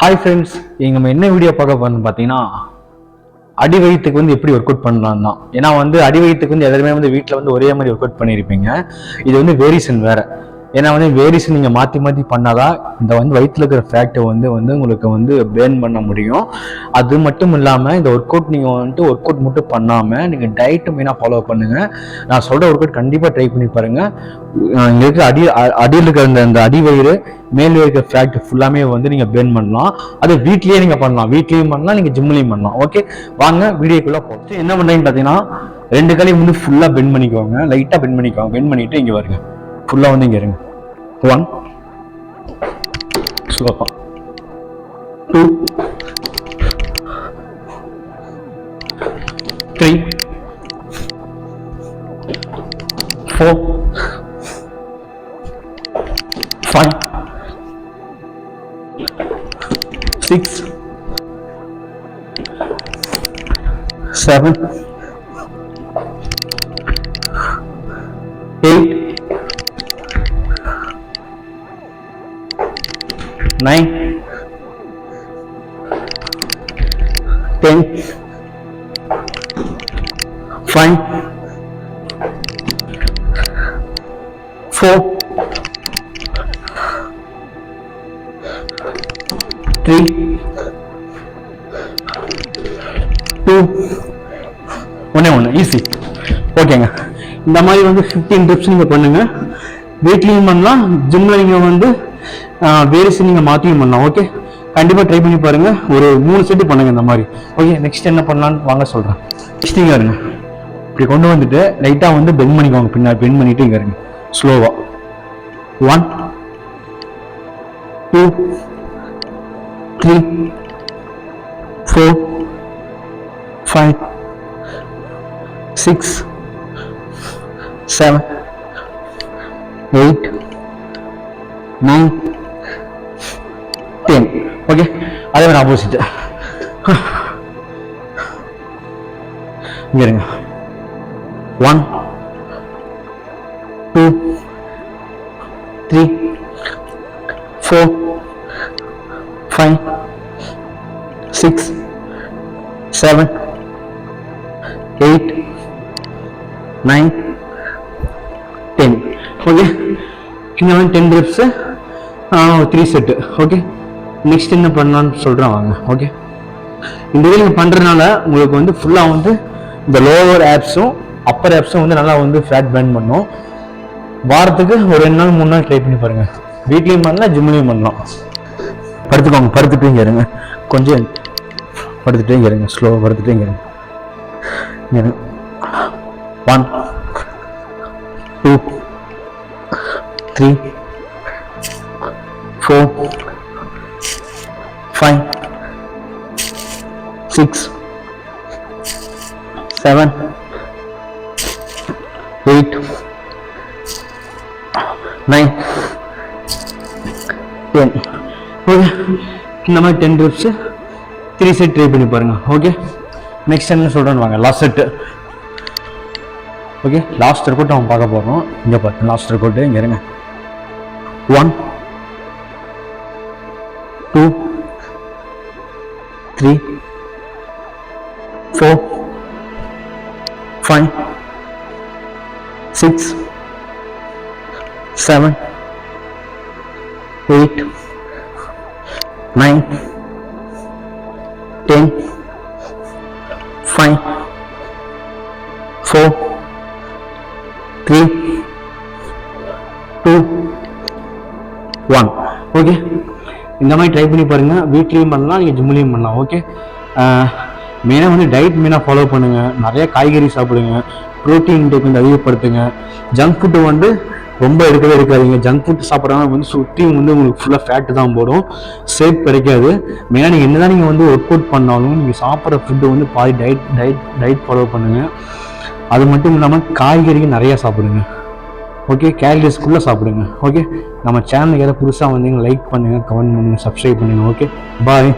Hi friends இங்கே நம்ம என்ன வீடியோ பார்க்க போறோம்னு பார்த்தீங்கன்னா அடி வயிற்றுக்கு வந்து எப்படி ஒர்க் அவுட் பண்ணலாம் தான். ஏன்னா வந்து அடி வயிற்றுக்கு வந்து எல்லாருமே வந்து வீட்டில் வந்து ஒரே மாதிரி ஒர்க் அவுட் பண்ணியிருப்பீங்க. இது வந்து வேரியேஷன் வேற. ஏன்னா வந்து வேரியேஷன் நீங்கள் மாற்றி மாற்றி பண்ணாதான் இந்த வந்து வயிற்றில் இருக்கிற ஃபேக்டை வந்து வந்து உங்களுக்கு வந்து பேர்ன் பண்ண முடியும். அது மட்டும் இல்லாமல் இந்த ஒர்க் அவுட் நீங்கள் வந்துட்டு ஒர்க் அவுட் மட்டும் பண்ணாமல் நீங்கள் டயட்டு மெயினாக ஃபாலோ பண்ணுங்கள் நான் சொல்கிற ஒர்க் அவுட் கண்டிப்பாக ட்ரை பண்ணி பாருங்கள் இங்கே இருக்கிற அடி அடியில் இருக்கிற அந்த அந்த அடி வயிறு மேல் இருக்கிற ஃபேக்ட் ஃபுல்லாமே வந்து நீங்கள் பேர்ன் பண்ணலாம். அது வீட்லேயே நீங்கள் பண்ணலாம். வீட்லேயும் பண்ணலாம் நீங்கள் ஜிம்லேயும் பண்ணலாம். ஓகே வாங்க வீடியோக்குள்ளே போட்டு என்ன பண்ணுறீங்கன்னு பார்த்தீங்கன்னா ரெண்டு காலையும் வந்து ஃபுல்லாக பெண்ட் பண்ணிக்கோங்க. லைட்டாக பெண்ட் பண்ணிக்கோங்க. பெண்ட் பண்ணிவிட்டு இங்கே வருங்க ஃபுல்லாக வந்து இங்கே இருங்க. one. Slow. Two. Three. Four. Five. Six. Seven. Eight. Nine, ten, five, four, three, two, ஒன்னே ஒன்று ஈஸி ஓகேங்க இந்த மாதிரி வந்து ஃபிஃப்டீன் டிப்ஸ் நீங்கள் பண்ணுங்க. வீட்லேயும் பண்ணலாம். ஜிம்மில் நீங்கள் வந்து வேரியஸ் நீங்கள் மாற்றியும் பண்ணலாம் ஓகே கண்டிப்பாக ட்ரை பண்ணி பாருங்க. ஒரு மூணு செட்டு பண்ணுங்க இந்த மாதிரி. ஓகே நெக்ஸ்ட் என்ன பண்ணலான்னு வாங்க சொல்கிறேன் நெக்ஸ்ட் இங்கே இருங்க. இப்படி கொண்டு வந்துட்டு லைட்டாக வந்து பென் பண்ணிக்கோங்க. பின்னாடி பென் பண்ணிட்டு இங்கே இருங்க. ஸ்லோவாக one two three four five six seven eight nine ten okay அதே மாதிரி ஆப்போசிட் இங்க இருங்க. One two three four five six seven eight nine ten okay இங்கே வந்து ten reps three set okay next என்ன பண்ணலாம்னு சொல்கிறேன் வாங்க. ஓகே இந்த இதில் நீங்கள் பண்ணுறதுனால உங்களுக்கு வந்து ஃபுல்லாக வந்து இந்த லோவர் ஆப்ஸும் அப்பர் ஆப்ஸும் வந்து நல்லா வந்து ஃபேட் பேர்ன் பண்ணும். வாரத்துக்கு ஒரு ரெண்டு நாள் மூணு நாள் ட்ரை பண்ணி பாருங்கள் வீட்லேயும் பண்ணலாம் ஜிம்லேயும் பண்ணலாம். படுத்துக்கோங்க படுத்துட்டு இங்கே இருங்க. கொஞ்சம் படுத்துட்டே இங்கே இருங்க. ஸ்லோவாக படுத்துட்டே இங்கே இருங்க. இங்கே இருங்க. One two three four five six seven eight nine ten okay இந்த மாதிரி ten reps three set try பண்ணி பாருங்க. ஓகே நெக்ஸ்ட் என்ன சொல்கிறேன்னு வாங்க. Last set okay last record அவன் பார்க்க போகிறோம் இங்கே பாருங்க. லாஸ்ட் ரெக்கார்டு இங்கே இருங்க. One three, four, five, six, seven, eight, nine, ten, five, four, three, two, one. Okay. இந்த மாதிரி ட்ரை பண்ணி பாருங்க. வீட்லேயும் பண்ணலாம் நீங்கள் ஜிம்லேயும் பண்ணலாம். ஓகே மெயினாக வந்து டயட் மெயினாக ஃபாலோ பண்ணுங்க. நிறைய காய்கறி சாப்பிடுங்க. ப்ரோட்டீன் இன்டேக் வந்து அதிகப்படுத்துங்க. ஜங்க் ஃபுட்டு வந்து ரொம்ப எடுக்கவே இருக்காதிங்க. ஜங்க் ஃபுட் சாப்பிட்றவங்க வந்து சுற்றியும் வந்து உங்களுக்கு ஃபுல்லாக ஃபேட்டு தான் போடும். சேஃப் கிடைக்காது. மெயினாக நீங்கள் என்ன தான் நீங்கள் வந்து ஒர்க் அவுட் பண்ணாலும் நீங்கள் சாப்பிட்ற ஃபுட்டு வந்து பாதி டயட் டயட் டயட் ஃபாலோ பண்ணுங்கள் அது மட்டும் இல்லாமல் காய்கறிகள் நிறையா சாப்பிடுங்க. ஓகே கேலரிஸ்க்குள்ளே சாப்பிடுங்க. ஓகே நம்ம சேனலுக்கு ஏதாவது புதுசாக வந்தீங்கன்னா லைக் பண்ணுங்கள் கமெண்ட் பண்ணுங்கள் சப்ஸ்கிரைப் பண்ணுங்கள் ஓகே பாய்